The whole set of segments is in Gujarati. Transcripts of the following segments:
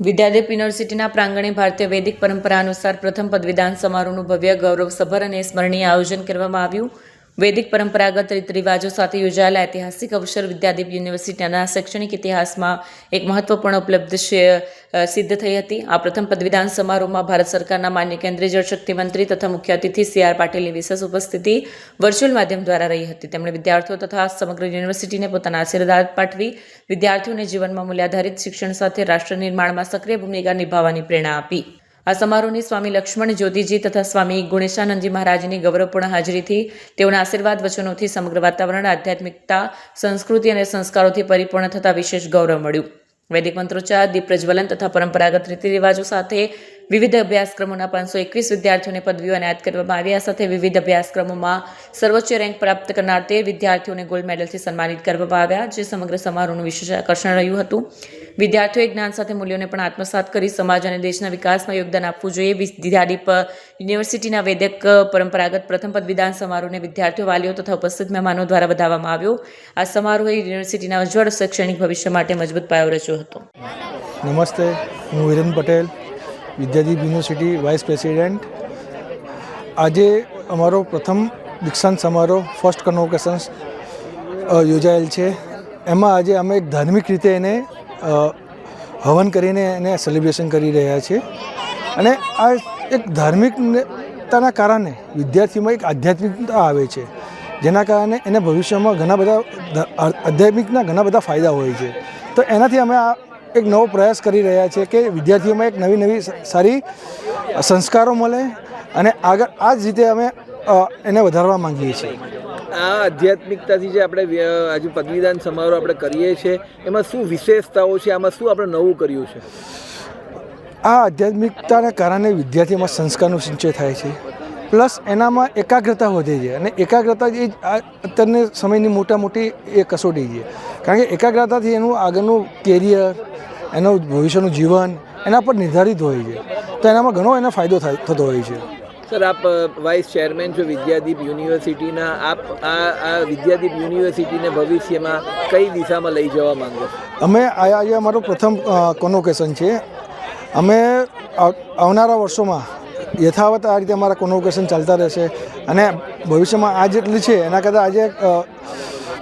વિદ્યાદીપ યુનિવર્સિટીના પ્રાંગણે ભારતીય વૈદિક પરંપરા અનુસાર પ્રથમ પદવીદાન સમારોહનું ભવ્ય ગૌરવસભર અને સ્મરણીય આયોજન કરવામાં આવ્યું. વૈદિક પરંપરાગત રીત રિવાજો સાથે યોજાયેલા ઐતિહાસિક અવસર વિદ્યાદીપ યુનિવર્સિટીના શૈક્ષણિક ઇતિહાસમાં એક મહત્વપૂર્ણ ઉપલબ્ધ સિદ્ધ થઈ હતી. આ પ્રથમ પદવીદાન સમારોહમાં ભારત સરકારના માન્ય કેન્દ્રીય જળશક્તિ મંત્રી તથા મુખ્ય અતિથિ સી આર પાટીલની વિશેષ ઉપસ્થિતિ વર્ચ્યુઅલ માધ્યમ દ્વારા રહી હતી. તેમણે વિદ્યાર્થીઓ તથા સમગ્ર યુનિવર્સિટીને પોતાના આશીર્વાદ પાઠવી વિદ્યાર્થીઓને જીવનમાં મૂલ્યાધારિત શિક્ષણ સાથે રાષ્ટ્ર નિર્માણમાં સક્રિય ભૂમિકા નિભાવવાની પ્રેરણા આપી. આ સમારોહની સ્વામી લક્ષ્મણ જ્યોતિજી તથા સ્વામી ગુણેશાનંદજી મહારાજની ગૌરવપૂર્ણ હાજરીથી તેઓના આશીર્વાદ વચનોથી સમગ્ર વાતાવરણ, આધ્યાત્મિકતા, સંસ્કૃતિ અને સંસ્કારોથી પરિપૂર્ણ થતા વિશેષ ગૌરવ મળ્યું. વૈદિક મંત્રોચ્ચાર, દીપ પ્રજ્વલન તથા પરંપરાગત રીતિ રિવાજો સાથે વિવિધ અભ્યાસક્રમોના પાંચસો એકવીસ વિદ્યાર્થીઓને પદવીઓ એનાયત કરવામાં આવી. આ સાથે વિવિધ અભ્યાસક્રમોમાં સર્વોચ્ચ રેન્ક પ્રાપ્ત કરનાર તેર વિદ્યાર્થીઓને ગોલ્ડ મેડલથી સન્માનિત કરવામાં આવ્યા, જે સમગ્ર સમારોહનું વિશેષ આકર્ષણ રહ્યું હતું. વિદ્યાર્થીઓએ જ્ઞાન સાથે મૂલ્યોને પણ આત્મસાત કરી સમાજ અને દેશના વિકાસમાં યોગદાન આપવું જોઈએ. વિદ્યાદીપ યુનિવર્સિટીના વૈદિક પરંપરાગત પ્રથમ પદવીદાન સમારોહને વિદ્યાર્થીઓ વાલીઓ તથા ઉપસ્થિત મહેમાનો દ્વારા વધાવવામાં આવ્યો. આ સમારોહે યુનિવર્સિટીના ઉજ્જવળ શૈક્ષણિક ભવિષ્ય માટે મજબૂત પાયો રચ્યો હતો. નમસ્તે, હું Viren Patel Vidyadeep university vice president. આજે અમારો પ્રથમ દીક્ષાંત સમારોહ ફર્સ્ટ કન્વોકેશન્સ યોજાયેલ છે. એમાં આજે અમે એક ધાર્મિક રીતે એને હવન કરીને એને સેલિબ્રેશન કરી રહ્યા છીએ. અને આ એક ધાર્મિકતાના કારણે વિદ્યાર્થીઓમાં એક આધ્યાત્મિકતા આવે છે, જેના કારણે એને ભવિષ્યમાં ઘણા બધા આધ્યાત્મિકના ઘણા બધા ફાયદા હોય છે. તો એનાથી અમે આ એક નવો પ્રયાસ કરી રહ્યા છીએ કે વિદ્યાર્થીઓમાં એક નવી નવી સારી સંસ્કારો મળે અને આગળ આ જ રીતે અમે એને વધારવા માંગીએ છીએ. આ આધ્યાત્મિકતાથી જે આપણે આજે પદવીદાન સમારોહ આપણે કરીએ છીએ એમાં શું વિશેષતાઓ છે? આમાં શું આપણે નવું કર્યું છે? આ આધ્યાત્મિકતાને કારણે વિદ્યાર્થીઓમાં સંસ્કારનો સિંચય થાય છે. પ્લસ એનામાં એકાગ્રતા વધે છે અને એકાગ્રતા એ આ અત્યારની સમયની મોટા મોટી એ કસોટી છે. કારણ કે એકાગ્રતાથી એનું આગળનું કેરિયર એનું ભવિષ્યનું જીવન એના પર નિર્ધારિત હોય છે. તો એનામાં ઘણો એનો ફાયદો થાય થતો હોય છે. સર આપ વાઇસ ચેરમેન છો વિદ્યાદીપ યુનિવર્સિટીના આપ આ આ વિદ્યાદીપ યુનિવર્સિટીને ભવિષ્યમાં કઈ દિશામાં લઈ જવા માંગો અમે આ આજે અમારું પ્રથમ કોન્વોકેશન છે અમે આવનારા વર્ષોમાં યથાવત આ રીતે અમારા કોન્વોકેશન ચાલતા રહેશે અને ભવિષ્યમાં આ જેટલી છે એના કરતાં આજે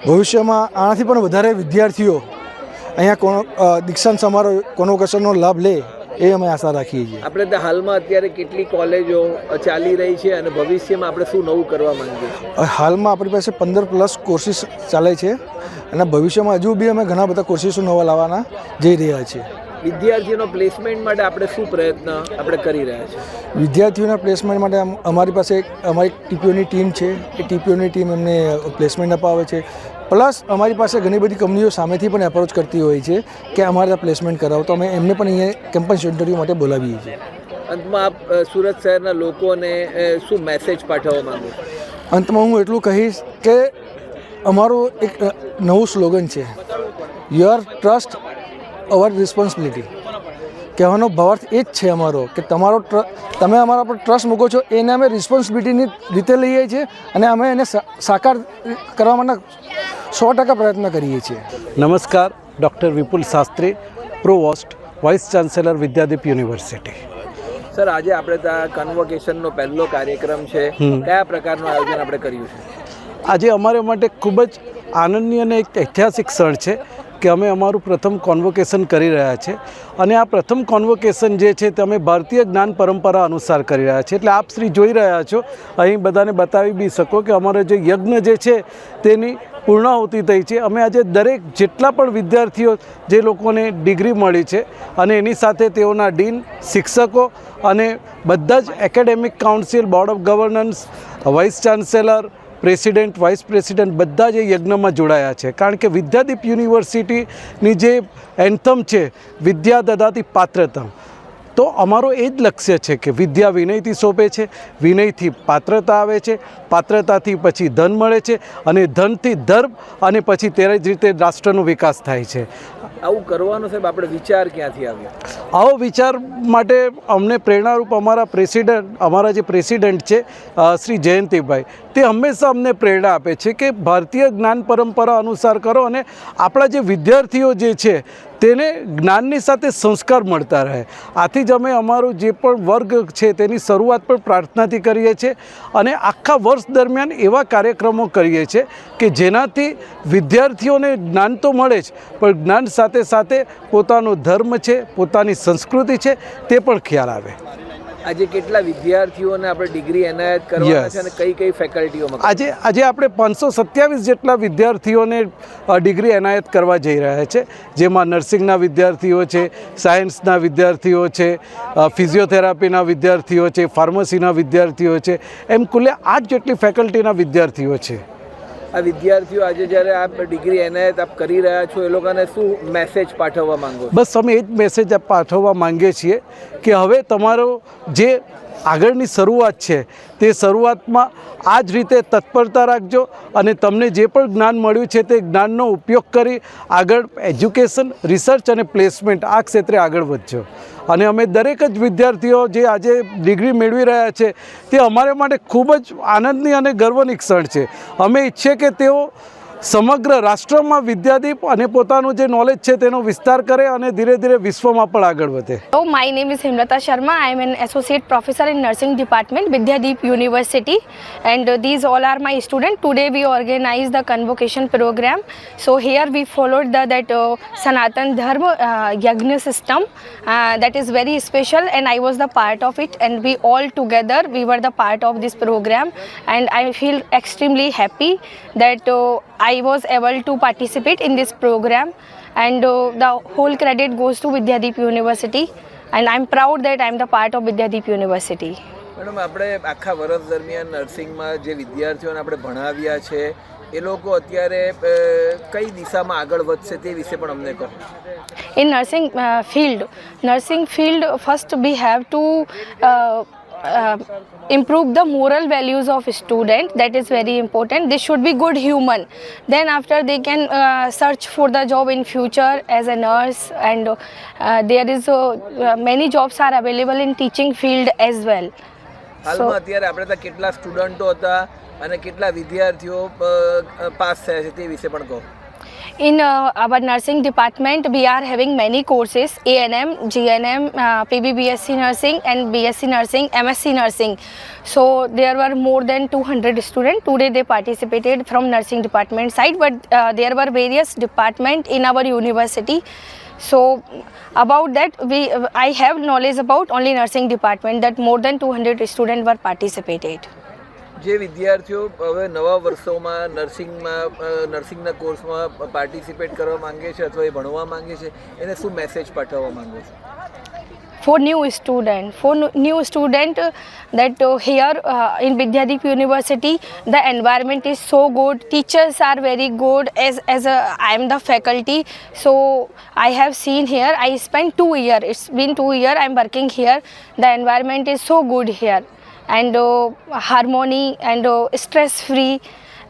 ભવિષ્યમાં આનાથી પણ વધારે વિદ્યાર્થીઓ અહીંયા કોનો દીક્ષાંત સમારોહ કોનોકેશનનો લાભ લે એ અમે આશા રાખીએ છીએ. આપણે ત્યાં હાલમાં અત્યારે કેટલી કોલેજો ચાલી રહી છે અને ભવિષ્યમાં આપણે શું નવું કરવા માંગીએ છીએ? હાલમાં આપણી પાસે પંદર પ્લસ કોર્સિસ ચાલે છે અને ભવિષ્યમાં હજુ બી અમે ઘણા બધા કોર્સિસો નવા લાવવાના જઈ રહ્યા છીએ. વિદ્યાર્થીઓનો પ્લેસમેન્ટ માટે આપણે શું પ્રયત્ન આપણે કરી રહ્યા છીએ? વિદ્યાર્થીઓના પ્લેસમેન્ટ માટે અમ- અમારી પાસે એક અમારી ટીપીઓની ટીમ છે. એ ટીપીઓની ટીમ એમને પ્લેસમેન્ટ અપાવે છે. પ્લસ અમારી પાસે ઘણી બધી કંપનીઓ સામેથી પણ એપ્રોચ કરતી હોય છે કે અમારે ત્યાં પ્લેસમેન્ટ કરાવો. તો અમે એમને પણ અહીંયા કેમ્પસ ઇન્ટરવ્યૂ માટે બોલાવીએ છીએ. અંતમાં આપ સુરત શહેરના લોકોને શું મેસેજ પાઠવવા માંગો અંતમાં હું એટલું કહીશ કે અમારું એક નવું સ્લોગન છે. યોર ટ્રસ્ટ અવર રિસ્પોન્સિબિલિટી કહેવાનો ભાવાર્થ એ જ છે અમારો કે તમારો તમે અમારા પર ટ્રસ્ટ મૂકો છો એને અમે રિસ્પોન્સિબિલિટીની રીતે લઈએ છીએ અને અમે એને સાકાર કરવા માટે સો ટકા પ્રયત્ન કરીએ છીએ. નમસ્કાર doctor Vipul Shastri provost vice chancellor Vidyadeep university. Sir આજે આપણે ત્યાં કન્વોકેશનનો પહેલો કાર્યક્રમ છે. કયા પ્રકારનું આયોજન આપણે કર્યું છે? આજે અમારા માટે ખૂબ જ આનંદની અને એક ઐતિહાસિક ક્ષણ છે. કે અમે અમારું પ્રથમ કોન્વોકેશન કરી રહ્યા છે. અને આ પ્રથમ કોન્વોકેશન જે છે તે અમે ભારતીય જ્ઞાન પરંપરા અનુસાર કરી રહ્યા છીએ એટલે આપ શ્રી જોઈ રહ્યા છો. અહીં બધાને બતાવી બી શકો કે અમારો જે યજ્ઞ જે છે તેની પૂર્ણાહુતિ થઈ છે. અમે આજે દરેક જેટલા પણ વિદ્યાર્થીઓ જે લોકોને ડિગ્રી મળી છે અને એની સાથે તેઓના ડીન, શિક્ષકો અને બધા જ academic council board of governance vice chancellor president, vice president બધા જ એ યજ્ઞમાં જોડાયા છે. કારણ કે વિદ્યાદીપ યુનિવર્સિટીની જે એન્થમ છે વિદ્યા દદાતી પાત્રતા. તો અમારો એ જ લક્ષ્ય છે કે વિદ્યા વિનયથી શોભે છે, વિનયથી પાત્રતા આવે છે પાત્રતાથી પછી ધન મળે છે અને ધનથી ધર્મ અને પછી તે જ રીતે રાષ્ટ્રનો વિકાસ થાય છે. આવું કરવાનો સાહેબ આપણે વિચાર ક્યાંથી આવ્યો? આવો વિચાર માટે અમને પ્રેરણારૂપ અમારા પ્રેસિડન્ટ અમારા જે પ્રેસિડન્ટ છે શ્રી જયંતિભાઈ તે હંમેશા અમને પ્રેરણા આપે છે કે ભારતીય જ્ઞાન પરંપરા અનુસાર કરો અને આપણા જે વિદ્યાર્થીઓ જે છે તેને જ્ઞાનની સાથે સંસ્કાર મળતા રહે. આથી જ અમે અમારો જે પણ વર્ગ છે તેની શરૂઆત પણ પ્રાર્થનાથી કરીએ છીએ અને આખા વર્ષ દરમિયાન એવા કાર્યક્રમો કરીએ છીએ કે જેનાથી વિદ્યાર્થીઓને જ્ઞાન તો મળે જ, પણ જ્ઞાન સાથે સાથે પોતાનો ધર્મ છે, પોતાની સંસ્કૃતિ છે, તે પણ ખ્યાલ આવે. આજે કેટલા વિદ્યાર્થીઓને આપણે ડિગ્રી એનાયત કરવાના. છે અને કઈ કઈ ફેકલ્ટીઓમાં આજે આજે આપણે પાંચસો સત્યાવીસ જેટલા વિદ્યાર્થીઓને ડિગ્રી એનાયત કરવા જઈ રહ્યા છે. જેમાં નર્સિંગના વિદ્યાર્થીઓ છે સાયન્સના વિદ્યાર્થીઓ છે ફિઝિયોથેરાપીના વિદ્યાર્થીઓ છે ફાર્મસીના વિદ્યાર્થીઓ છે. એમ કુલે આઠ જેટલી ફેકલ્ટીના વિદ્યાર્થીઓ છે. આ વિદ્યાર્થીઓ આજે જ્યારે આપ ડિગ્રી એનાયત આપ કરી રહ્યા છો, એ લોકોને શું મેસેજ પાઠવવા માંગો બસ અમે એ જ મેસેજ પાઠવવા માંગીએ છીએ કે હવે તમારો જે આગળની શરૂઆત છે, તે શરૂઆતમાં આ જ રીતે તત્પરતા રાખજો અને તમને જે પણ જ્ઞાન મળ્યું છે, તે જ્ઞાનનો ઉપયોગ કરી આગળ એજ્યુકેશન રિસર્ચ અને પ્લેસમેન્ટ આ ક્ષેત્રે આગળ વધજો. અને અમે દરેક જ વિદ્યાર્થીઓ જે આજે ડિગ્રી મેળવી રહ્યા છે, તે અમારે માટે ખૂબ જ આનંદની અને ગર્વની ક્ષણ છે. અમે ઈચ્છીએ કે તેઓ સમગ્ર રાષ્ટ્રમાં વિદ્યાદીપ અને પોતાનું જે નોલેજ છે તેનો વિસ્તાર કરે અને ધીરે ધીરે વિશ્વમાં પણ આગળ વધે Hello, my name is Himlata Sharma. I am an associate professor in nursing department, Vidyadeep University, and uh, these all are my students. Today we organize the convocation program. So here we followed the that uh, Sanatan Dharma uh, Yagna system uh, that is very special, and I was the part of it. And we all together we were the part of this program, and I feel uh, I was able to participate in this program and uh, the whole credit goes to Vidyadeep University and I'm proud that I'm the part of Vidyadeep University. Madam આપણે આખા વર્ષ દરમિયાન નર્સિંગમાં જે વિદ્યાર્થીઓને આપણે ભણાવ્યા છે એ લોકો અત્યારે કઈ દિશામાં આગળ વધશે તે વિશે પણ અમને કહો in nursing field nursing field first we have have to uh, uh, improve the moral values of student that is very important they should be good human then after they can uh, search for the job in future as a nurse and uh, there is uh, uh, many jobs are available in teaching field as well હાલમાં અત્યારે આપણે ત્યાં કેટલા સ્ટુડન્ટો હતા અને કેટલા વિદ્યાર્થીઓ પાસ થયા છે તે વિશે પણ કહો In uh, our nursing department, we are having many courses ANM, GNM, uh, PBBSc nursing, and BSc nursing, MSc nursing. So there were more than 200 students. Today they participated from nursing department side, but uh, there were various department in our university. So about that, we I have knowledge about only nursing department that more than 200 students were participated. જે વિદ્યાર્થીઓ હવે નવા વર્ષોમાં નર્સિંગમાં નર્સિંગના કોર્સમાં પાર્ટિસિપેટ કરવા માંગે છે અથવા એ ભણવા માંગે છે એને શું મેસેજ પાઠવવા માંગો છો new student uh, that uh, here uh, in Vidyadeep University the environment is so good teachers are very good as as a I am the faculty so I have seen here I spent 2 year it's been 2 year I am working here the environment is so good here and uh, harmony and uh, stress free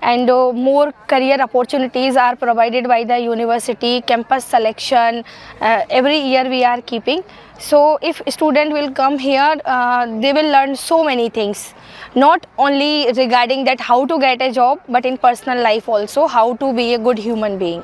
and uh, more career opportunities are provided by the university campus selection uh, every year we are keeping. So if student will come here uh, they will learn so many things. Not only regarding that how to get a job but in personal life also how to be a good human being